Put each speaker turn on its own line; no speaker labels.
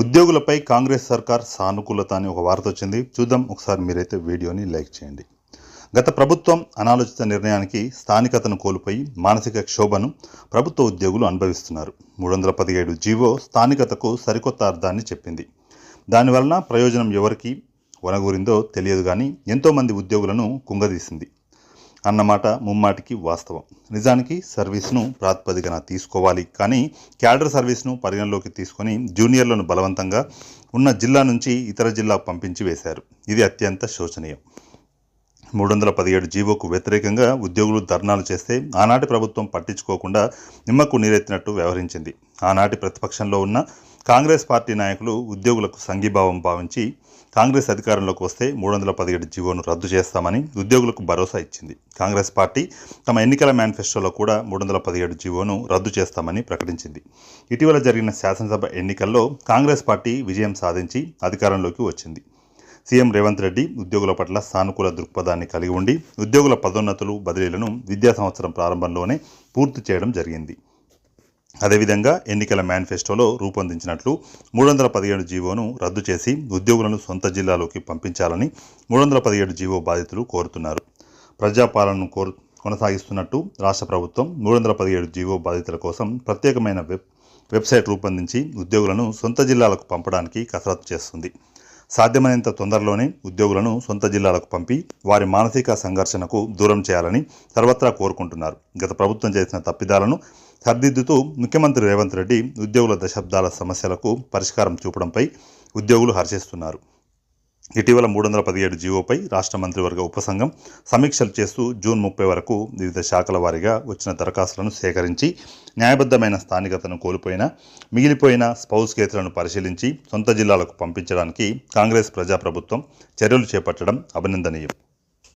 ఉద్యోగులపై కాంగ్రెస్ సర్కార్ సానుకూలత అని ఒక వార్త వచ్చింది. చూద్దాం ఒకసారి మీరైతే వీడియోని లైక్ చేయండి. గత ప్రభుత్వం అనాలోచిత నిర్ణయానికి స్థానికతను కోల్పోయి మానసిక క్షోభను ప్రభుత్వ ఉద్యోగులు అనుభవిస్తున్నారు. మూడు వందల పదిహేడు జీవో స్థానికతకు సరికొత్త అర్థాన్ని చెప్పింది. దానివలన ప్రయోజనం ఎవరికి వనగూరిందో తెలియదు కానీ ఎంతోమంది ఉద్యోగులను కుంగదీసింది. అన్నమాట ముమ్మాటికి వాస్తవం. నిజానికి సర్వీస్ను ప్రాతిపదికన తీసుకోవాలి. కానీ క్యాడర్ సర్వీస్ను పరిగణలోకి తీసుకొని జూనియర్లను బలవంతంగా ఉన్న జిల్లా నుంచి ఇతర జిల్లాకు పంపించి వేశారు. ఇది అత్యంత శోచనీయం. మూడు వందల పదిహేడు జీవోకు వ్యతిరేకంగా ఉద్యోగులు ధర్నాలు చేస్తే ఆనాటి ప్రభుత్వం పట్టించుకోకుండా నిమ్మకు నీరెత్తినట్టు వ్యవహరించింది. ఆనాటి ప్రతిపక్షంలో ఉన్న కాంగ్రెస్ పార్టీ నాయకులు ఉద్యోగులకు సంఘీభావం భావించి కాంగ్రెస్ అధికారంలోకి వస్తే మూడు వందల పదిహేడు జీవోను రద్దు చేస్తామని ఉద్యోగులకు భరోసా ఇచ్చింది. కాంగ్రెస్ పార్టీ తమ ఎన్నికల మేనిఫెస్టోలో కూడా మూడు వందల పదిహేడు జీవోను రద్దు చేస్తామని ప్రకటించింది. ఇటీవల జరిగిన శాసనసభ ఎన్నికల్లో కాంగ్రెస్ పార్టీ విజయం సాధించి అధికారంలోకి వచ్చింది. సీఎం రేవంత్ రెడ్డి ఉద్యోగుల పట్ల సానుకూల దృక్పథాన్ని కలిగి ఉండి ఉద్యోగుల పదోన్నతులు బదిలీలను విద్యా సంవత్సరం ప్రారంభంలోనే పూర్తి చేయడం జరిగింది. అదేవిధంగా ఎన్నికల మేనిఫెస్టోలో రూపొందించినట్లు మూడు వందల పదిహేడు జీవోను రద్దు చేసి ఉద్యోగులను సొంత జిల్లాలోకి పంపించాలని మూడు వందల పదిహేడు జీవో బాధితులు కోరుతున్నారు. ప్రజాపాలనను కోరు కొనసాగిస్తున్నట్టు రాష్ట్ర ప్రభుత్వం మూడు వందల పదిహేడు జీవో బాధితుల కోసం ప్రత్యేకమైన వెబ్ వెబ్సైట్ రూపొందించి ఉద్యోగులను సొంత జిల్లాలకు పంపడానికి కసరత్తు చేస్తుంది. సాధ్యమైనంత తొందరలోనే ఉద్యోగులను సొంత జిల్లాలకు పంపి వారి మానసిక సంఘర్షణకు దూరం చేయాలని సర్వత్రా కోరుకుంటున్నారు. గత ప్రభుత్వం చేసిన తప్పిదాలను సరిదిద్దుతూ ముఖ్యమంత్రి రేవంత్ రెడ్డి ఉద్యోగుల దశాబ్దాల సమస్యలకు పరిష్కారం చూపడంపై ఉద్యోగులు హర్షిస్తున్నారు. ఇటీవల మూడు వందల పదిహేడు జీవోపై రాష్ట్ర మంత్రివర్గ ఉపసంఘం సమీక్షలు చేస్తూ జూన్ ముప్పై వరకు వివిధ శాఖల వారీగా వచ్చిన దరఖాస్తులను సేకరించి న్యాయబద్ధమైన స్థానికతను కోల్పోయిన మిగిలిపోయిన స్పౌస్ కేసులను పరిశీలించి సొంత జిల్లాలకు పంపించడానికి కాంగ్రెస్ ప్రజాప్రభుత్వం చర్యలు చేపట్టడం అభినందనీయం.